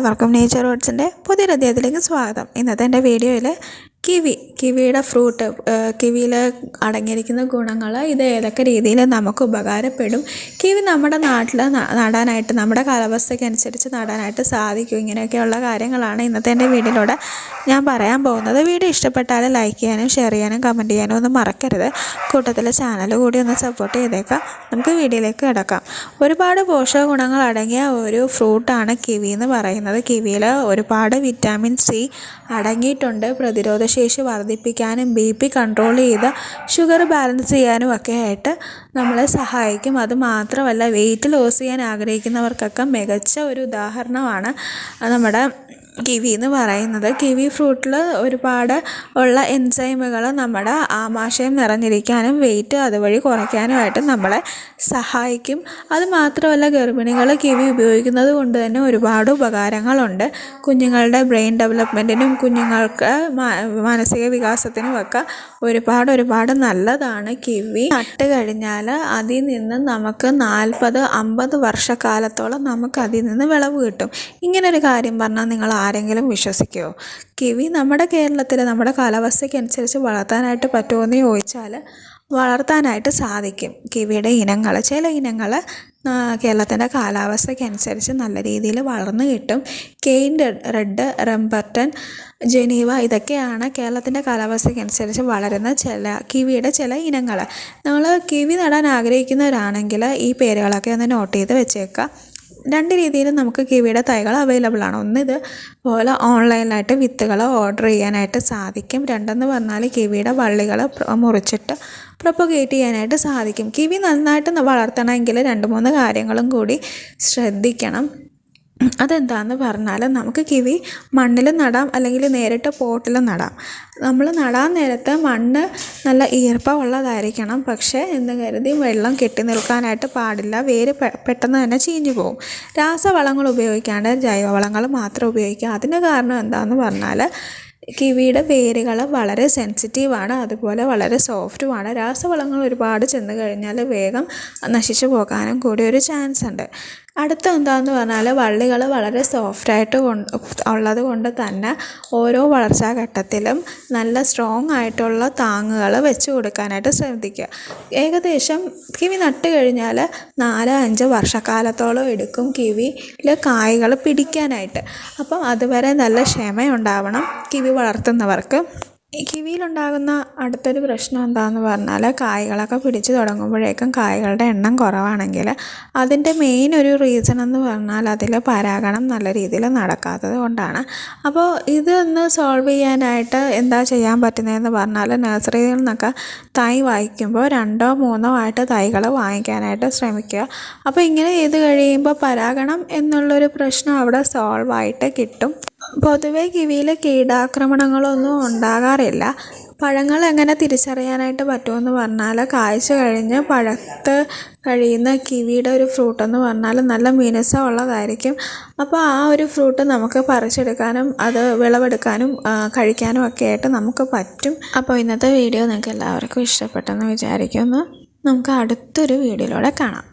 എല്ലാവർക്കും നേച്ചർ വേർഡ്സിന്റെ പുതിയൊരു അധ്യായത്തിലേക്ക് സ്വാഗതം. ഇന്നത്തെ എന്റെ വീഡിയോയിൽ കിവി കിവിയുടെ ഫ്രൂട്ട് കിവിയിൽ അടങ്ങിയിരിക്കുന്ന ഗുണങ്ങൾ ഇത് ഏതൊക്കെ രീതിയിൽ നമുക്ക് ഉപകാരപ്പെടും? കിവി നമ്മുടെ നാട്ടിൽ നടാനായിട്ട് നമ്മുടെ കാലാവസ്ഥയ്ക്ക് അനുസരിച്ച് നടാനായിട്ട് സാധിക്കും. ഇങ്ങനെയൊക്കെയുള്ള കാര്യങ്ങളാണ് ഇന്നത്തെ എന്റെ വീഡിയോയിലൂടെ ഞാൻ പറയാൻ പോകുന്നത്. വീഡിയോ ഇഷ്ടപ്പെട്ടാൽ ലൈക്ക് ചെയ്യാനും ഷെയർ ചെയ്യാനും കമന്റ് ചെയ്യാനും ഒന്നും മറക്കരുത്. കൂട്ടത്തിൽ ചാനൽ കൂടി ഒന്ന് സപ്പോർട്ട് ചെയ്തേക്കാം. നമുക്ക് വീഡിയോയിലേക്ക് കിടക്കാം. ഒരുപാട് പോഷക ഗുണങ്ങൾ അടങ്ങിയ ഒരു ഫ്രൂട്ടാണ് കിവി എന്ന് പറയുന്നത്. കിവിയിൽ ഒരുപാട് വിറ്റാമിൻ സി അടങ്ങിയിട്ടുണ്ട്. പ്രതിരോധശേഷി വർദ്ധിപ്പിക്കാനും ബി പി കൺട്രോൾ ചെയ്ത് ഷുഗർ ബാലൻസ് ചെയ്യാനും ഒക്കെ ആയിട്ട് നമ്മളെ സഹായിക്കും. അത് മാത്രമല്ല വെയിറ്റ് ലോസ് ചെയ്യാൻ ആഗ്രഹിക്കുന്നവർക്കൊക്കെ മികച്ച ഒരു ഉദാഹരണമാണ് നമ്മുടെ കിവി എന്ന് പറയുന്നത്. കിവി ഫ്രൂട്ടിൽ ഒരുപാട് ഉള്ള എൻസൈമുകൾ നമ്മുടെ ആമാശയം നിറഞ്ഞിരിക്കാനും വെയിറ്റ് അതുവഴി കുറയ്ക്കാനുമായിട്ട് നമ്മളെ സഹായിക്കും. അത് മാത്രമല്ല ഗർഭിണികൾ കിവി ഉപയോഗിക്കുന്നത് കൊണ്ട് തന്നെ ഒരുപാട് ഉപകാരങ്ങളുണ്ട്. കുഞ്ഞുങ്ങളുടെ ബ്രെയിൻ ഡെവലപ്മെന്റിനും കുഞ്ഞുങ്ങൾക്ക് മാനസിക വികാസത്തിനും ഒക്കെ ഒരുപാട് ഒരുപാട് നല്ലതാണ് കിവി. നട്ട് കഴിഞ്ഞാൽ അതിൽ നിന്ന് നമുക്ക് നാൽപ്പത് അമ്പത് വർഷക്കാലത്തോളം നമുക്ക് അതിൽ നിന്ന് വിളവ് കിട്ടും. ഇങ്ങനൊരു കാര്യം പറഞ്ഞാൽ നിങ്ങൾ ആരെങ്കിലും വിശ്വസിക്കുമോ കിവി നമ്മുടെ കേരളത്തിൽ നമ്മുടെ കാലാവസ്ഥയ്ക്ക് അനുസരിച്ച് വളർത്താനായിട്ട് പറ്റുമോ എന്ന് ചോദിച്ചാൽ വളർത്താനായിട്ട് സാധിക്കും. കിവിയുടെ ഇനങ്ങൾ ചില ഇനങ്ങൾ കേരളത്തിന്റെ കാലാവസ്ഥയ്ക്കനുസരിച്ച് നല്ല രീതിയിൽ വളർന്നു കിട്ടും. കെയിൻ റെഡ് റംബർട്ടൻ ജനീവ ഇതൊക്കെയാണ് കേരളത്തിന്റെ കാലാവസ്ഥയ്ക്കനുസരിച്ച് വളരുന്ന ചില കിവിയുടെ ചില ഇനങ്ങൾ. നമ്മൾ കിവി നടാൻ ആഗ്രഹിക്കുന്നവരാണെങ്കിൽ ഈ പേരുകളൊക്കെ ഒന്ന് നോട്ട് ചെയ്ത് വെച്ചേക്കുക. രണ്ട് രീതിയിലും നമുക്ക് കിവിയുടെ തൈകൾ അവൈലബിൾ ആണ്. ഒന്ന് ഇത് പോലെ ഓൺലൈനായിട്ട് വിത്തുകൾ ഓർഡർ ചെയ്യാനായിട്ട് സാധിക്കും. രണ്ടെന്ന് പറഞ്ഞാൽ കിവിയുടെ വള്ളികൾ മുറിച്ചിട്ട് പ്രൊപ്പഗേറ്റ് ചെയ്യാനായിട്ട് സാധിക്കും. കിവി നന്നായിട്ട് വളർത്തണമെങ്കിൽ രണ്ട് മൂന്ന് കാര്യങ്ങളും കൂടി ശ്രദ്ധിക്കണം. അതെന്താണെന്ന് പറഞ്ഞാൽ നമുക്ക് കിവി മണ്ണിൽ നടാം അല്ലെങ്കിൽ നേരിട്ട് പോട്ടിൽ നടാം. നമ്മൾ നടാൻ നേരത്ത് മണ്ണ് നല്ല ഈർപ്പമുള്ളതായിരിക്കണം പക്ഷേ എന്ന് കരുതി വെള്ളം കെട്ടി നിൽക്കാനായിട്ട് പാടില്ല. വേര് പെട്ടെന്ന് തന്നെ ചീഞ്ഞു പോകും രാസവളങ്ങൾ ഉപയോഗിക്കാണ്ട് ജൈവവളങ്ങൾ മാത്രം ഉപയോഗിക്കുക. അതിന് കാരണം എന്താണെന്ന് പറഞ്ഞാൽ കിവിയുടെ വേരുകൾ വളരെ സെൻസിറ്റീവാണ്. അതുപോലെ വളരെ സോഫ്റ്റുമാണ്. രാസവളങ്ങൾ ഒരുപാട് ചെന്ന് കഴിഞ്ഞാൽ വേഗം നശിച്ചു പോകാനും കൂടി ഒരു ചാൻസ് ഉണ്ട് അടുത്ത എന്താണെന്ന് പറഞ്ഞാൽ വള്ളികൾ വളരെ സോഫ്റ്റായിട്ട് കൊണ്ട് ഉള്ളത് കൊണ്ട് തന്നെ ഓരോ വളർച്ചാ ഘട്ടത്തിലും നല്ല സ്ട്രോങ് ആയിട്ടുള്ള താങ്ങുകൾ വെച്ച് കൊടുക്കാനായിട്ട് ശ്രദ്ധിക്കുക. ഏകദേശം കിവി നട്ട് കഴിഞ്ഞാൽ നാല് അഞ്ച് വർഷക്കാലത്തോളം എടുക്കും കിവിയിൽ കായ്കൾ പിടിക്കാനായിട്ട്. അപ്പം അതുവരെ നല്ല ക്ഷമയുണ്ടാവണം കിവി വളർത്തുന്നവർക്ക്. കിവിയിലുണ്ടാകുന്ന അടുത്തൊരു പ്രശ്നം എന്താണെന്ന് പറഞ്ഞാൽ കായ്കളൊക്കെ പിടിച്ച് തുടങ്ങുമ്പോഴേക്കും കായ്കളുടെ എണ്ണം കുറവാണെങ്കിൽ അതിന്റെ മെയിൻ ഒരു റീസൺ എന്ന് പറഞ്ഞാൽ അതിൽ പരാഗണം നല്ല രീതിയിൽ നടക്കാത്തത് കൊണ്ടാണ്. അപ്പോൾ ഇതൊന്ന് സോൾവ് ചെയ്യാനായിട്ട് എന്താ ചെയ്യാൻ പറ്റുന്നതെന്ന് പറഞ്ഞാൽ നഴ്സറിയിൽ നിന്നൊക്കെ തൈ വായിക്കുമ്പോൾ രണ്ടോ മൂന്നോ ആയിട്ട് തൈകൾ വാങ്ങിക്കാനായിട്ട് ശ്രമിക്കുക. അപ്പോൾ ഇങ്ങനെ ചെയ്ത് കഴിയുമ്പോൾ പരാഗണം എന്നുള്ളൊരു പ്രശ്നം അവിടെ സോൾവ് ആയിട്ട് കിട്ടും. പൊതുവേ കിവിയിൽ കീടാക്രമണങ്ങളൊന്നും ഉണ്ടാകാറില്ല. പഴങ്ങൾ എങ്ങനെ തിരിച്ചറിയാനായിട്ട് പറ്റുമെന്ന് പറഞ്ഞാൽ കായ്ച്ച കഴിഞ്ഞ് പഴുത്ത് കഴിയുന്ന കിവിയുടെ ഒരു ഫ്രൂട്ട് എന്ന് പറഞ്ഞാൽ നല്ല മിനുസം ഉള്ളതായിരിക്കും അപ്പോൾ ആ ഒരു ഫ്രൂട്ട് നമുക്ക് പറിച്ചെടുക്കാനും അത് വിളവെടുക്കാനും കഴിക്കാനും ഒക്കെ ആയിട്ട് നമുക്ക് പറ്റും. അപ്പോൾ ഇന്നത്തെ വീഡിയോ നിങ്ങൾക്ക് എല്ലാവർക്കും ഇഷ്ടപ്പെട്ടെന്ന് വിചാരിക്കുന്നു. നമുക്ക് അടുത്തൊരു വീഡിയോയിലൂടെ കാണാം.